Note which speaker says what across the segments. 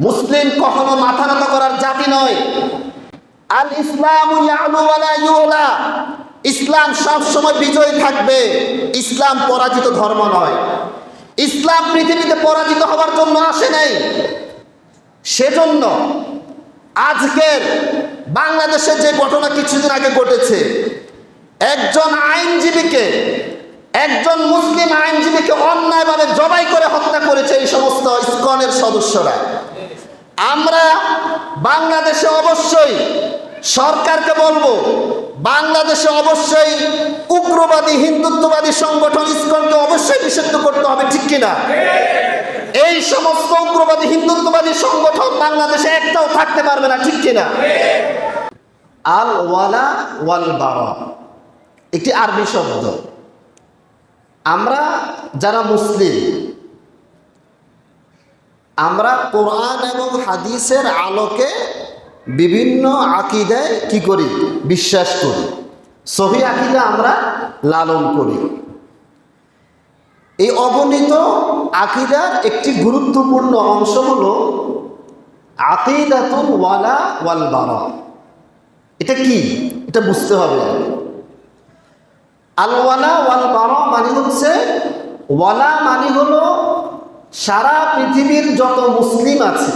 Speaker 1: মুসলিম কখনো মাথা নত করার জাতি নয়। আল ইসলাম ইসলাম সব সময় বিজয়ী থাকবে। ইসলাম পরাজিত ধর্ম নয়। ইসলাম পৃথিবীতে পরাজিত হওয়ার জন্য আসে নাই। সেজন্য আজকের বাংলাদেশে যে ঘটনা কিছুদিন আগে ঘটেছে, একজন আইনজীবীকে, একজন মুসলিম আইনজীবীকে অন্যায়ভাবে জবাই করে হত্যা করেছে এই সমস্ত ইসকনের সদস্যরা। আমরা বাংলাদেশে অবশ্যই, সরকারকে বলব, বাংলাদেশে অবশ্যই উগ্রবাদী, হিন্দুত্ববাদী সংগঠন ইসকনকে অবশ্যই নিষিদ্ধ করতে হবে, ঠিক কিনা? এই সমস্ত উগ্রবাদী, হিন্দুত্ববাদী সংগঠন বাংলাদেশে একটাও থাকতে পারবে না, ঠিক কিনা? আল ওয়ালা ওয়াল বারা একটি আরবি শব্দ। আমরা যারা মুসলিম আমরা কোরআন এবং হাদিসের আলোকে বিভিন্ন আকিদায় কি করি? বিশ্বাস করি। সহি আকিদা আমরা লালন করি। এই অগণিত আকিদার একটি গুরুত্বপূর্ণ অংশ হল আকিদাতুল ওয়ালা ওয়াল বারা। এটা কি? এটা বুঝতে হবে। আল ওয়ালা ওয়াল বারা মানে হচ্ছে, ওয়ালা মানে হলো সারা পৃথিবীর যত মুসলিম আছে,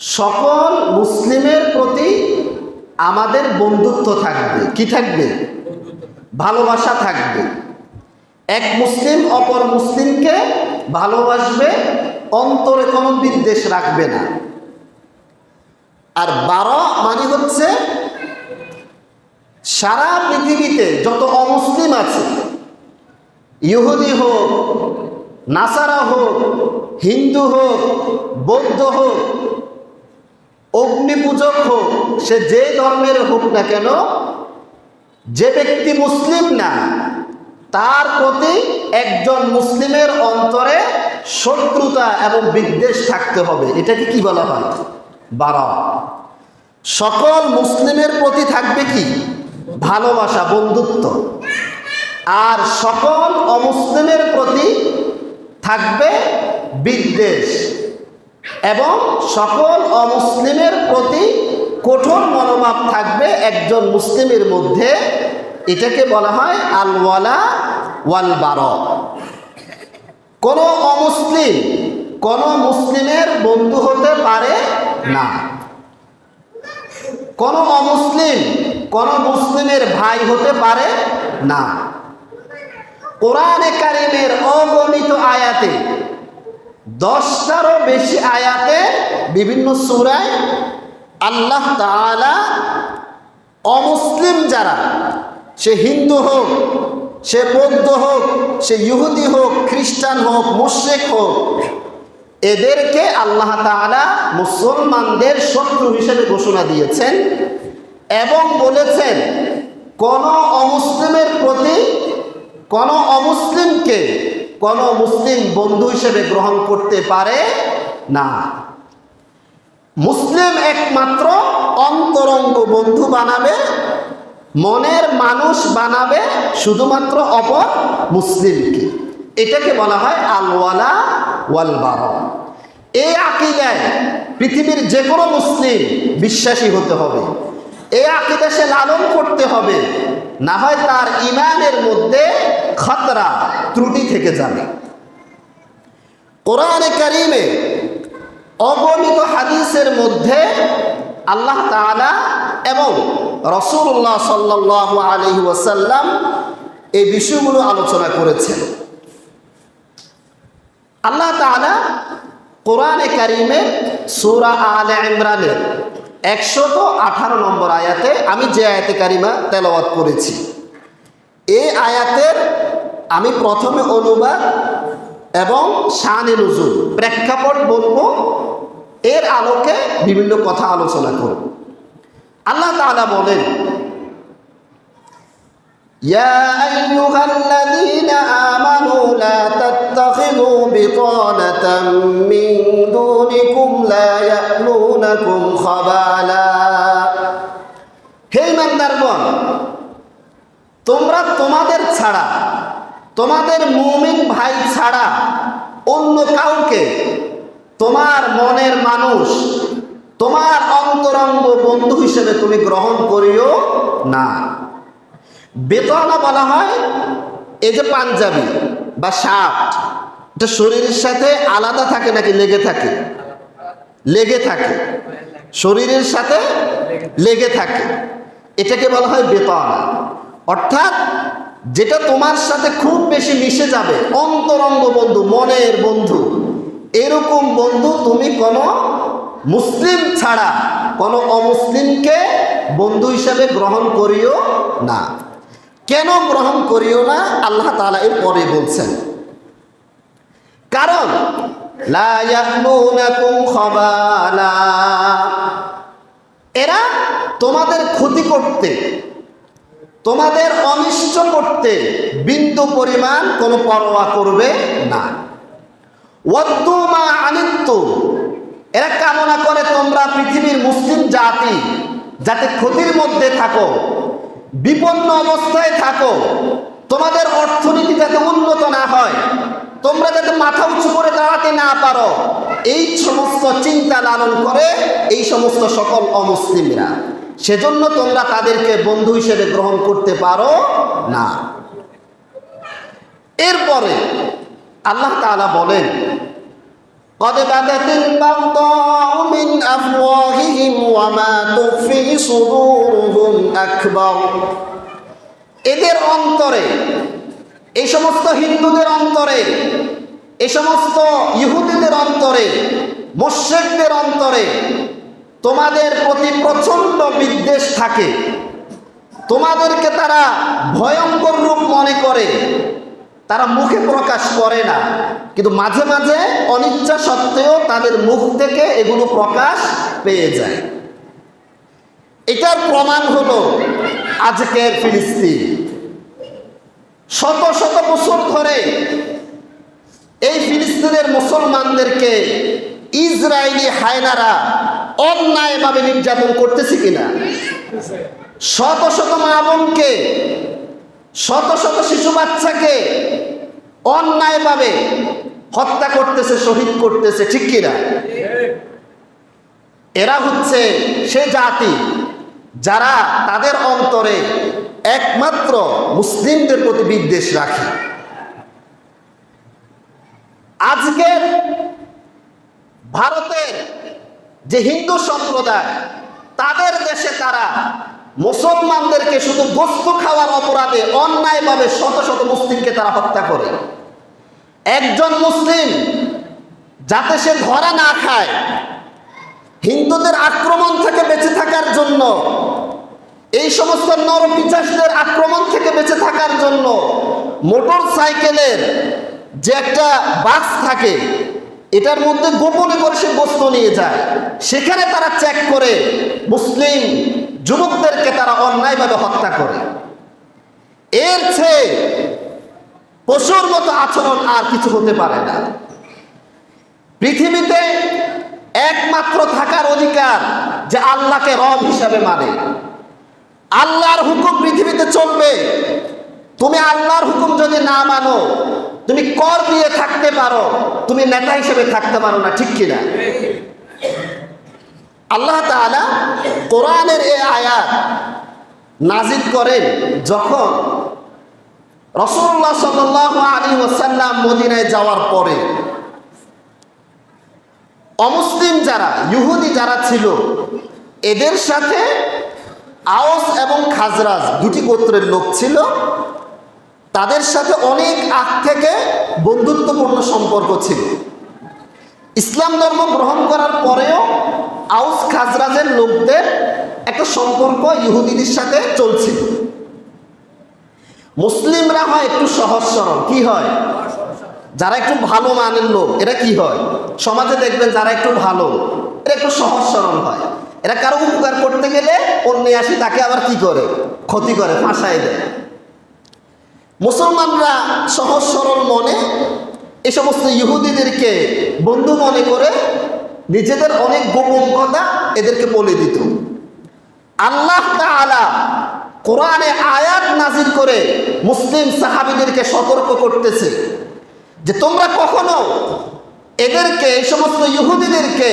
Speaker 1: সকল মুসলিমের প্রতি আমাদের বন্ধুত্ব থাকবে। কি থাকবে? ভালোবাসা থাকবে। এক মুসলিম অপর মুসলিমকে ভালোবাসবে, অন্তরে কোনো বিদ্বেষ রাখবে না। আর বারো মানে হচ্ছে সারা পৃথিবীতে যত অমুসলিম আছে, ইহুদি হোক নাসারা হোক, হিন্দু হোক, বৌদ্ধ হোক, অগ্নিপূজক হোক, সে যে ধর্মের হোক না কেন, যে ব্যক্তি মুসলিম না, তার প্রতি একজন মুসলিমের অন্তরে শত্রুতা এবং বিদ্বেষ থাকতে হবে। এটাকে কি বলা হয়? বারা সকল মুসলিমের প্রতি থাকবে কি? ভালোবাসা, বন্ধুত্ব। আর সকল অমুসলিমের প্রতি থাকবে বিদ্বেষ এবং সকল অমুসলিমের প্রতি কঠোর মনোভাব থাকবে একজন মুসলিমের মধ্যে। এটাকে বলা হয় আলওয়ালা ওয়াল বার কোনো অমুসলিম, কোনো মুসলিমের বন্ধু হতে পারে না। কোনো অমুসলিম, কোনো মুসলিমের ভাই হতে পারে না। কোরআনে কারিমের অগণিত আয়াতে, দশটারও বেশি আয়াতে বিভিন্ন সুরায় আল্লাহ তাআলা অমুসলিম যারা, সে হিন্দু হোক, সে বৌদ্ধ হোক, সে ইহুদি হোক, খ্রিস্টান হোক, মুশ্রেক হোক, এদেরকে আল্লাহ তাআলা মুসলমানদের শত্রু হিসেবে ঘোষণা দিয়েছেন এবং বলেছেন, কোন অমুসলিমের প্রতি কোন অমুসলিমকে কোন মুসলিম বন্ধু হিসেবে গ্রহণ করতে পারে না। মুসলিম একমাত্র অন্তরঙ্গ বন্ধু বানাবে, মনের মানুষ বানাবে শুধুমাত্র অপর মুসলিমকে। এটাকে বলা হয় আলওয়ালা ওয়াল বারা এই আকিদায় পৃথিবীর যে কোনো মুসলিম বিশ্বাসী হতে হবে। এই আকিদা সে লালন করতে হবে। না হয় তার ইমানের মধ্যে খতরা ত্রুটি থেকে যাবে। কোরআনে কারিমে অগণিত হাদিসের মধ্যে আল্লাহ তাআলা এবং রসুল্লাহ সাল্লাহ আলহি ওয়াসাল্লাম এই বিষয়গুলো আলোচনা করেছেন। আল্লাহ তাআলা কোরআনে কারিমের সুরা আলে ইমরানের একশত আঠারো নম্বর আয়াতে আমি যে আয়াতে কারিমা তেলাওয়াত করেছি। এই আয়াতের আমি প্রথমে অনুবাদ এবং শানে নজুল প্রেক্ষাপট বলবো এর আলোকে বিভিন্ন কথা আলোচনা করব আল্লাহ তাআলা বলেন يا أيها الذين آمنوا لا تتخذوا بطانة من دونكم لا يألونكم خبالا হে ইমানদারগণ তোমরা তোমাদের ছাড়া, তোমাদের মুমিন ভাই ছাড়া অন্য কাউকে, তোমার মনের মানুষ, তোমার অন্তরঙ্গ বন্ধু হিসেবে তুমি গ্রহণ করিও না। বেতনা বলা হয়, এই যে পাঞ্জাবি বা শার্ট, এটা শরীরের সাথে আলাদা থাকে নাকি লেগে থাকে? লেগে থাকে। শরীরের সাথে লেগে থাকে। এটাকে বলা হয় বেতনা। অর্থাৎ যেটা তোমার সাথে খুব বেশি মিশে যাবে, অন্তরঙ্গ বন্ধু, মনের বন্ধু, এরকম বন্ধু তুমি কোনো মুসলিম ছাড়া, কোনো অমুসলিমকে বন্ধু হিসাবে গ্রহণ করিও না। কেন গ্রহণ করিও না? আল্লাহ তাআলা এর পরে বলছেন। কারণ এরা তোমাদের ক্ষতি করতে তোমাদের অনিষ্ট করতে বিন্দু পরিমাণ কোনো পরোয়া করবে না। ওয়াদ্দু মা আনিত্তু, এরা কামনা করে তোমরা পৃথিবীর মুসলিম জাতি, যাতে ক্ষতির মধ্যে থাকো, বিপন্ন অবস্থায় থাকো, তোমাদের অর্থনীতি যাতে উন্নত না হয়, তোমরা যাতে মাথা উঁচু করে দাঁড়াতে না পারো, এই সমস্ত চিন্তা লালন করে এই সমস্ত সকল অমুসলিমরা। সেজন্য তোমরা তাদেরকে বন্ধু হিসেবে গ্রহণ করতে পারো না এরপরে আল্লাহ তাআলা বলেন قد بدت البغضاء من أفواههم وما تخفي صدورهم أكبر এদের অন্তরে এই সমস্ত হিন্দুদের অন্তরে এই সমস্ত ইহুদিদের অন্তরে মোশেকদের অন্তরে তোমাদের প্রতি প্রচণ্ড বিদ্বেষ থাকে। তোমাদেরকে তারা ভয়ঙ্কর রূপ মনে করে। তারা মুখে প্রকাশ করে না। কিন্তু মাঝে মাঝে অনিচ্ছা সত্ত্বেও তাদের মুখ থেকে এগুলো প্রকাশ পেয়ে যায়। এটার প্রমাণ হলো আজকের ফিলিস্তিন। শত শত বছর ধরে এই ফিলিস্তিনের মুসলমানদেরকে ইসরায়েলি হায়নারা অন্যায়ভাবে নির্যাতন করতেছে কিনা? শত শত মা বোনকে, শত শত শিশু বাচ্চাকে অন্যায়ভাবে হত্যা করতেছে, শহীদ করতেছে, ঠিক কিনা? এরা হচ্ছে সে জাতি যারা তাদের অন্তরে একমাত্র মুসলিমদের প্রতি বিদ্বেষ রাখে। আজকের ভারতের যে হিন্দু সম্প্রদায়, তাদের দেশে তারা মুসলমানদেরকে শুধু গোস্ত খাওয়ার অপরাধে অন্যায়ভাবে শত শত মুসলিমকে তারা হত্যা করে। একজন মুসলিম যাতে সে ধরা না খায়, হিন্দুদের আক্রমণ থেকে বেঁচে থাকার জন্য, এই সমস্ত নরপিচাসদের আক্রমণ থেকে বেঁচে থাকার জন্য মোটর সাইকেলের যে একটা বাস থাকে এটার মধ্যে গোপনে করে সে গোস্ত নিয়ে যায়। সেখানে তারা চেক করে, মুসলিম যুবকদেরকে তারা অন্যায়ভাবে হত্যা করে। এর চেয়ে পশুর মতো আচরণ আর কিছু হতে পারে না। পৃথিবীতে একমাত্র থাকার অধিকার যে আল্লাহকে রব হিসাবে মানে। আল্লাহর হুকুম পৃথিবীতে চলবে। তুমি আল্লাহর হুকুম যদি না মানো, তুমি কর দিয়ে থাকতে পারো, তুমি নেতা হিসেবে থাকতে পারো না, ঠিক কিনা? আল্লাহ কোরআনের এই আয়াত নাজিদ করেন যখন রসুল্লাহ সাল্লাহ আলী ওসাল্লাম মদিনায় যাওয়ার পরে। অমুসলিম যারা, ইহুদি যারা ছিল, এদের সাথে আওস এবং খাজরাজ দুটি গোত্রের লোক ছিল। তাদের সাথে অনেক আগ থেকে বন্ধুত্বপূর্ণ সম্পর্ক ছিল। ইসলাম ধর্ম গ্রহণ করার পরেও আউস খাজরাজের লোকদের একটা সম্পর্ক ইহুদিদের সাথে চলছিল। মুসলিমরা হয় একটু সহজ সরল। কি হয়? যারা একটু ভালো মানের লোক, এরা কি হয়? সমাজে দেখবেন যারা একটু ভালো, এরা একটু সহজ সরল হয়। এরা কারও উপকার করতে গেলে অন্য আসি, তাকে আবার কি করে? ক্ষতি করে, ফাঁসায় দেয়। মুসলমানরা সহজ সরল মনে, এ সমস্ত ইহুদিদেরকে বন্ধু মনে করে নিজেদের অনেক গোপন কথা এদেরকে বলে দিত। আল্লাহ তাআলা কোরআনে আয়াত নাজির করে মুসলিম সাহাবিদেরকে সতর্ক করতেছে যে তোমরা কখনো এদেরকে এই সমস্ত ইহুদিদেরকে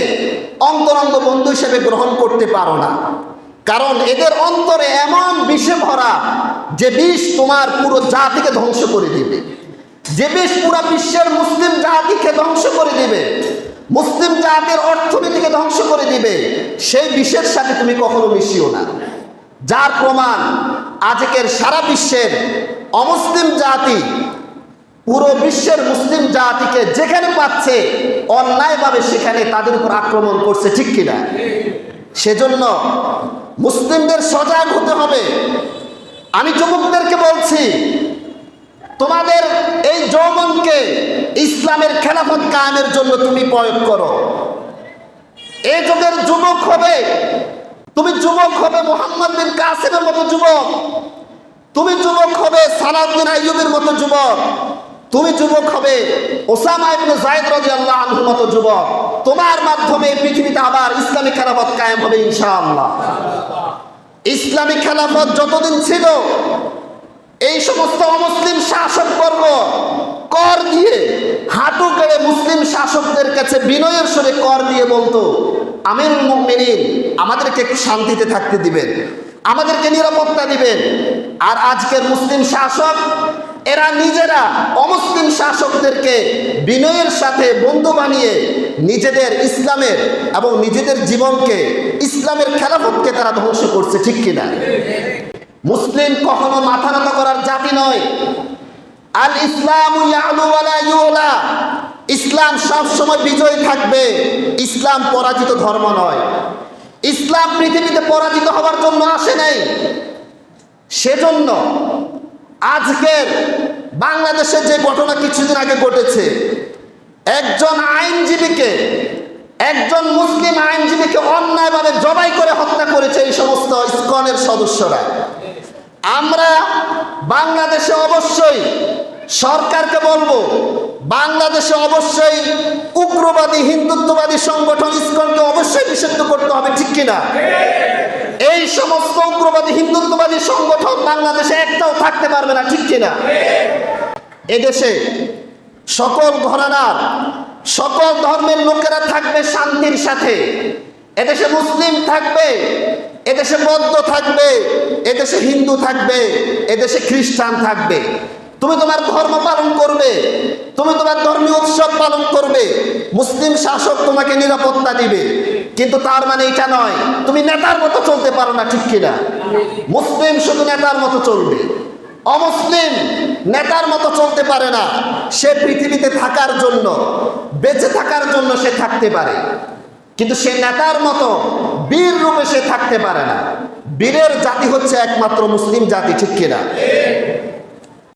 Speaker 1: অন্তরঙ্গ বন্ধু হিসেবে গ্রহণ করতে পারো না। কারণ এদের অন্তরে এমন বিষে ভরা যে বিষ তোমার পুরো জাতিকে ধ্বংস করে দিবে। যে বিষ পুরো বিশ্বের মুসলিম জাতিকে ধ্বংস করে দিবে। মুসলিম জাতির অর্থনীতিকে ধ্বংস করে দিবে। সেই বিষের সাথে তুমি কখনো মিশিও না। যার প্রমাণ আজকের সারা বিশ্বের অমুসলিম জাতি, পুরো বিশ্বের মুসলিম জাতিকে যেখানে পাচ্ছে, অন্যায়ভাবে সেখানে তাদের উপর আক্রমণ করছে, ঠিক কিনা? সেজন্য মুসলিমদের সজাগ হতে হবে। আমি যুবকদেরকে বলছি, তোমাদের এই যৌবনকে ইসলামের খেলাফত কায়েমের জন্য তুমি প্রয়োগ করো। এই যুগের যুবক হবে, তুমি যুবক হবে মোহাম্মদ বিন কাসিমের মতো যুবক। তুমি যুবক হবে সালাউদ্দিন আইয়ুবের মতো যুবক। তুমি যুবক হবে ওসামা ইবনে জায়েদ রাদিয়াল্লাহু আনহুর মতো যুবক। তোমার মাধ্যমে পৃথিবীতে আবার ইসলামী খেলাফত কায়েম হবে ইনশাআল্লাহ। ইসলামী খেলাফত যতদিন ছিল, এই সমস্ত অমুসলিম শাসকবর্গ কর দিয়ে হাঁটু কেড়ে মুসলিম শাসকদের কাছে বিনয়ের সরে কর দিয়ে বলতো আমির মুমিনিন, আমাদেরকে একটু শান্তিতে থাকতে দিবেন, আমাদেরকে নিরাপত্তা দিবেন। আর আজকের মুসলিম শাসক এরা নিজেরা অমুসলিম শাসকদেরকে বিনয়ের সাথে বন্ধু বানিয়ে নিজেদের ইসলামের এবং নিজেদের জীবনকে ইসলামের খেলাফতকে তারা ধ্বংস করছে, ঠিক কিনা? মুসলিম কখনো মাথা নত করার জাতি নয়। আল ইসলাম ইসলাম সব সময় বিজয়ী থাকবে। ইসলাম পরাজিত ধর্ম নয়। ইসলাম পৃথিবীতে পরাজিত হওয়ার জন্য আসে নাই। সেজন্য আজকের বাংলাদেশের যে ঘটনা কিছুদিন আগে ঘটেছে, একজন আইনজীবীকে, একজন মুসলিম আইনজীবীকে অন্যায়ভাবে জবাই করে হত্যা করেছে এই সমস্ত ইসকনের সদস্যরা। আমরা বাংলাদেশে অবশ্যই সরকারকে বলব, বাংলাদেশে অবশ্যই উগ্রবাদী, হিন্দুত্ববাদী সংগঠন ইসকনকে অবশ্যই নিষিদ্ধ করতে হবে, ঠিক কিনা? এই সমস্ত উগ্রবাদী, হিন্দুত্ববাদী সংগঠন বাংলাদেশে একটাও থাকতে পারবে না, ঠিক কিনা? এদেশে সকল ঘরানার, সকল ধর্মের লোকেরা থাকবে শান্তির সাথে। এদেশে মুসলিম থাকবে, এদেশে বৌদ্ধ থাকবে, এদেশে হিন্দু থাকবে, এদেশে খ্রিস্টান থাকবে। তুমি তোমার ধর্ম পালন করবে, তুমি তোমার ধর্মীয় উৎসব পালন করবে, মুসলিম শাসক তোমাকে নিরাপত্তা দিবে। কিন্তু তার মানে এটা নয়। তুমি নেতার মতো চলতে পারো না, ঠিক কিনা? মুসলিম শুধু নেতার মতো চলবে। অমুসলিম নেতার মতো চলতে পারে না। সে পৃথিবীতে থাকার জন্য, বেঁচে থাকার জন্য সে থাকতে পারে। কিন্তু সে নেতার মতো বীর রূপে সে থাকতে পারে না। বীরের জাতি হচ্ছে একমাত্র মুসলিম জাতি, ঠিক কিনা?